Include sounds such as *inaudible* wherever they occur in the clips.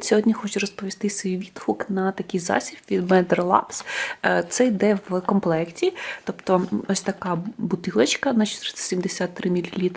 Сьогодні хочу розповісти свій відгук на такий засіб від Better Labs. Е, Це йде в комплекті, тобто ось така бутилочка на 473 мл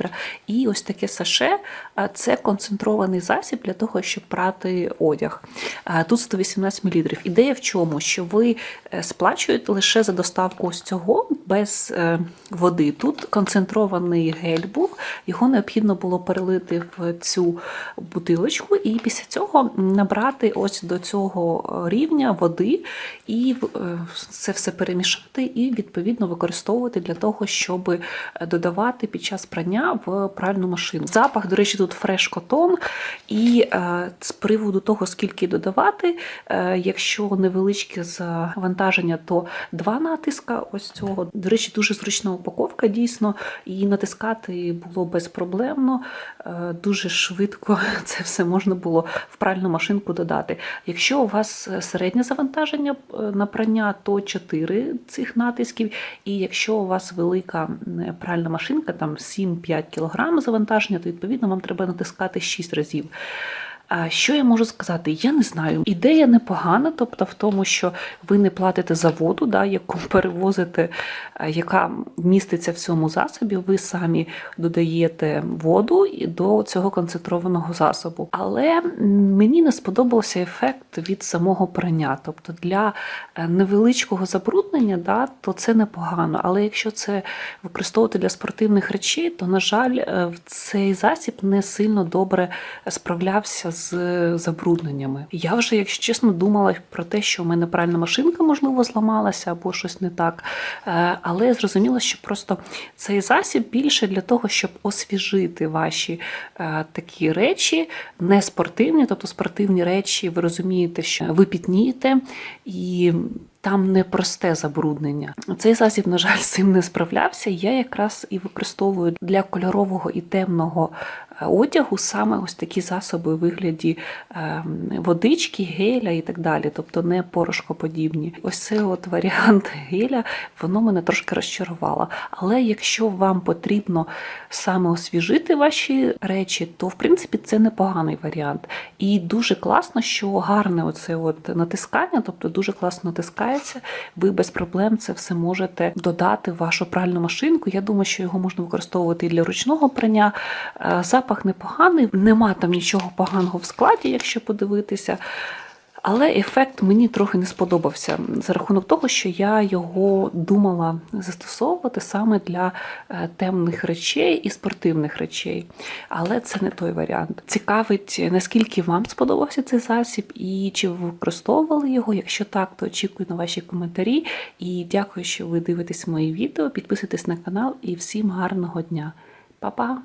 і ось таке саше. Е, Це концентрований засіб для того, щоб прати одяг. Е, Тут 118 мл. Ідея в чому? Що ви сплачуєте лише за доставку ось цього без е, води. Тут концентрований гель був, його необхідно було перелити в цю бутилочку, і після цього набрати ось до цього рівня води і е, це все перемішати, і відповідно використовувати для того, щоб додавати під час прання в пральну машину. Запах, до речі, тут фреш котон. І е, з приводу того, скільки додавати, якщо невеличке завантаження, то два натиска ось цього. До речі, дуже зручна упаковка, дійсно, її натискати було безпроблемно, е, дуже швидко *laughs* це все можна було в пральну машинку додати. Якщо у вас середнє завантаження е, на прання, то 4 цих натисків. І якщо у вас велика пральна машинка, там 7-5 кг завантаження, то відповідно вам треба натискати 6 разів. Що я можу сказати? Я не знаю. Ідея непогана, тобто в тому, що ви не платите за воду, да, яку *laughs* перевозите, яка міститься в цьому засобі. Ви самі додаєте воду до цього концентрованого засобу. Але мені не сподобався ефект від самого прання. Тобто для е, невеличкого забруднення, да, то це непогано. Але якщо це використовувати для спортивних речей, то, на жаль, е, цей засіб не сильно добре справлявся з забрудненнями. Я вже, якщо чесно, думала про те, що у мене пральна машинка, можливо, зламалася або щось не так. Е, Але я зрозуміла, що просто цей засіб більше для того, щоб освіжити ваші е, такі речі, не спортивні, тобто спортивні речі, ви розумієте, що ви пітнієте і. Там не просте забруднення. Цей засіб, на жаль, з цим не справлявся. Я якраз і використовую для кольорового і темного одягу саме ось такі засоби у вигляді е, водички, геля і так далі, тобто не порошкоподібні. Ось цей от варіант геля, воно мене трошки розчарувало. Але якщо вам потрібно саме освіжити ваші речі, то в принципі це непоганий варіант. І дуже класно, що гарне оце от натискання, тобто дуже класно натискається. Ви без проблем це все можете додати в вашу пральну машинку. Я думаю, що його можна використовувати і для ручного прання. Е, Запах непоганий, нема там нічого поганого в складі, якщо подивитися. Але ефект мені трохи не сподобався за рахунок того, що я його думала застосовувати саме для е, темних речей і спортивних речей. Але це не той варіант. Цікавить, наскільки вам сподобався цей засіб і чи ви використовували його. Якщо так, то очікую на ваші коментарі. І дякую, що ви дивитесь мої відео. Підписуйтесь на канал і всім гарного дня. Па-па!